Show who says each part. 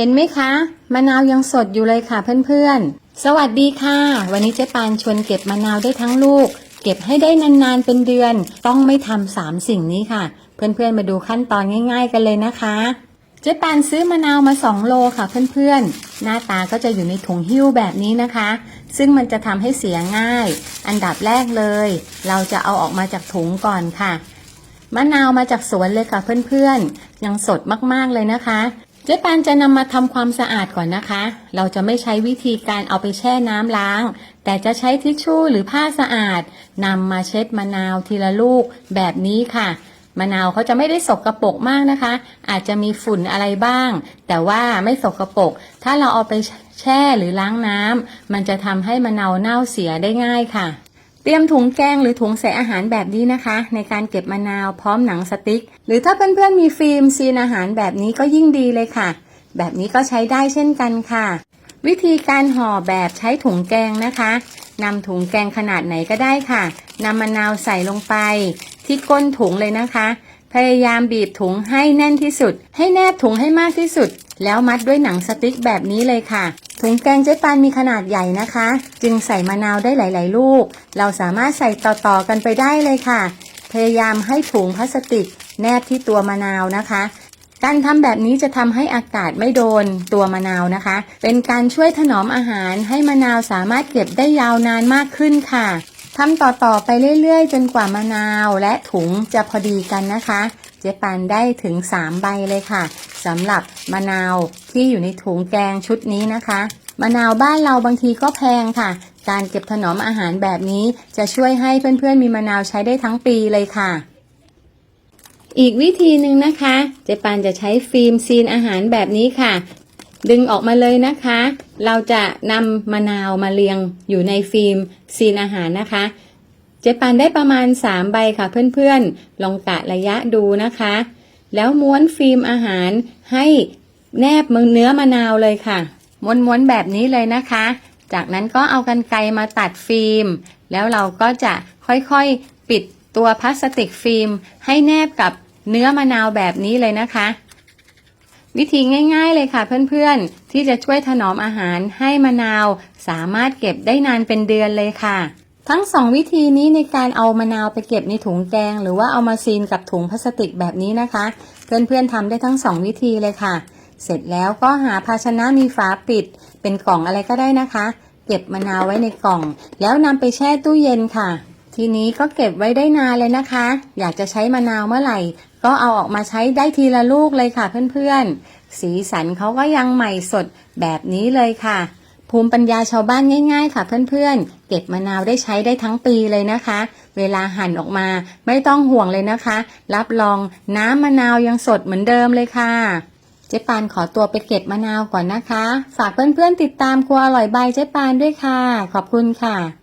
Speaker 1: เห็นไหมคะมะนาวยังสดอยู่เลยค่ะเพื่อนๆ สวัสดีค่ะ วันนี้เจ๊ปานชวนเก็บมะนาวได้ทั้งลูก เก็บให้ได้นานๆเป็นเดือน ต้องไม่ทำสามสิ่งนี้ค่ะ เพื่อนๆมาดูขั้นตอนง่าย ๆ กันเลยนะคะ เจ๊ปานซื้อมะนาวมา 2 โลค่ะเพื่อนๆ หน้าตาก็จะอยู่ในถุงหิ้วแบบนี้นะคะ ซึ่งมันจะทำให้เสียง่าย อันดับแรกเลย เราจะเอาออกมาจากถุงก่อนค่ะมะนาวมาจากสวนเลยค่ะเพื่อนๆ ยังสดมากๆเลยนะคะ จ๊ปานจะนำมาทำความสะอาดก่อนนะคะ เราจะไม่ใช้วิธีการเอาไปแช่น้ำล้าง แต่จะใช้ทิชชู่หรือผ้าสะอาดนำมาเช็ดมะนาวทีละลูกแบบนี้ค่ะ มะนาวเขาจะไม่ได้สกรปรกมากนะคะ อาจจะมีฝุ่นอะไรบ้าง แต่ว่าไม่สกรปรก ถ้าเราเอาไปแช่หรือล้างน้ำมันจะทำให้มะนาวเน่าเสียได้ง่ายค่ะ เตรียมถุงแกงหรือถุงใส่อาหารแบบนี้นะคะ ในการเก็บมะนาวพร้อมหนังสติ๊ก หรือถ้าเพื่อนๆมีฟิล์มซีนอาหารแบบนี้ก็ยิ่งดีเลยค่ะ แบบนี้ก็ใช้ได้เช่นกันค่ะ วิธีการห่อแบบใช้ถุงแกงนะคะนำถุงแกงขนาดไหนก็ได้ค่ะนำมะนาวใส่ลงไป ที่ก้นถุงเลยนะคะ พยายามบีบถุงให้แน่นที่สุด ให้แนบถุงให้มากที่สุด แล้วมัดด้วยหนังสติ๊กแบบนี้เลยค่ะ ถุงแกงเจ๊ปานมีขนาดใหญ่นะคะ จึงใส่มะนาวได้หลาย ๆ ลูก เราสามารถใส่ต่อ ๆ กันไปได้เลยค่ะ พยายามให้ถุงพลาสติก แนบที่ตัวมะนาวนะคะ การทำแบบนี้จะทำให้อากาศไม่โดนตัวมะนาวนะคะ เป็นการช่วยถนอมอาหารให้มะนาวสามารถเก็บได้ยาวนานมากขึ้นค่ะ ทำต่อๆไปเรื่อยๆ จนกว่ามะนาวและถุงจะพอดีกันนะคะ เจ๊ปานได้ถึง 3 ใบเลยค่ะสำหรับมะนาวที่อยู่ในถุงแกงชุดนี้นะคะ มะนาวบ้านเราบางทีก็แพงค่ะ การเก็บถนอมอาหารแบบนี้จะช่วยให้เพื่อนๆมีมะนาวใช้ได้ทั้งปีเลยค่ะอีกวิธีหนึ่งนะคะ เจปานจะใช้ฟิล์มซีนอาหารแบบนี้ค่ะ ดึงออกมาเลยนะคะ เราจะนำมะนาวมาเรียงอยู่ในฟิล์มซีนอาหารนะคะ เจปานได้ประมาณ 3 ใบค่ะเพื่อนๆ ลองกะระยะดูนะคะ แล้วม้วนฟิล์มอาหารให้แนบมือเนื้อมะนาวเลยค่ะ ม้วนๆแบบนี้เลยนะคะ จากนั้นก็เอากันไกรมาตัดฟิล์ม แล้วเราก็จะค่อยๆปิดตัวพลาสติกฟิล์ม ให้แนบกับเนื้อมะนาวแบบนี้เลยนะคะ วิธีง่าย ๆเลยค่ะเพื่อนๆ ที่จะช่วยถนอมอาหารให้มะนาว สามารถเก็บได้นานเป็นเดือนเลยค่ะ ทั้งสองวิธีนี้ในการเอามะนาวไปเก็บในถุงแกง หรือว่าเอามาซีนกับถุงพลาสติกแบบนี้นะคะ เพื่อนๆทำได้ทั้งสองวิธีเลยค่ะ เสร็จแล้วก็หาภาชนะมีฝาปิด เป็นกล่องอะไรก็ได้นะคะ เก็บมะนาวไว้ในกล่อง แล้วนำไปแช่ตู้เย็นค่ะทีนี้ก็เก็บไว้ได้นานเลยนะคะ อยากจะใช้มะนาวเมื่อไหร่ ก็เอาออกมาใช้ได้ทีละลูกเลยค่ะเพื่อนๆ สีสันเขาก็ยังใหม่สดแบบนี้เลยค่ะ ภูมิปัญญาชาวบ้านง่าย ๆ ค่ะเพื่อนๆ เก็บมะนาวได้ใช้ได้ทั้งปีเลยนะคะ เวลาหั่นออกมาไม่ต้องห่วงเลยนะคะ รับรองน้ำมะนาวยังสดเหมือนเดิมเลยค่ะเจ๊ปานขอตัวไปเก็บมะนาวก่อนนะคะ ฝากเพื่อนๆติดตามครัวอร่อยใบเจ๊ปานด้วยค่ะ ขอบคุณค่ะ